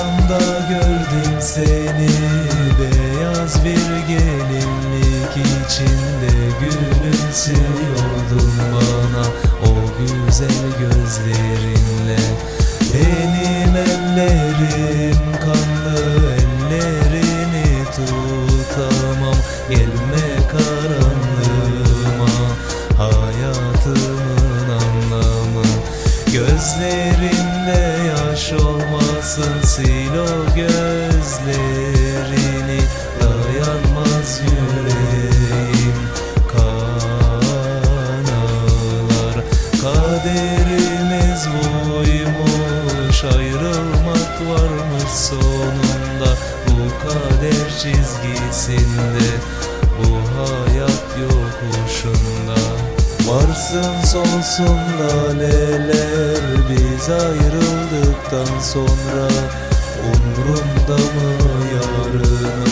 Rüyamda gördüm seni Beyaz bir gelinlik içinde Gülümsüyordun bana O güzel gözlerinle. Benim ellerim kanlı Ellerini tutamam. Gelme karanlığıma Hayatımın anlamı Gözlerinde yaş olmasın Sil o gözlerini. Dayanmaz yüreğim Kan ağlar Kaderimiz buymuş Ayrılmak varmış sonunda. Bu kader çizgisinde Bu hayat yokuşunda. Varsın solsun laleler Ayrıldıktan sonra Umrumda mı yarını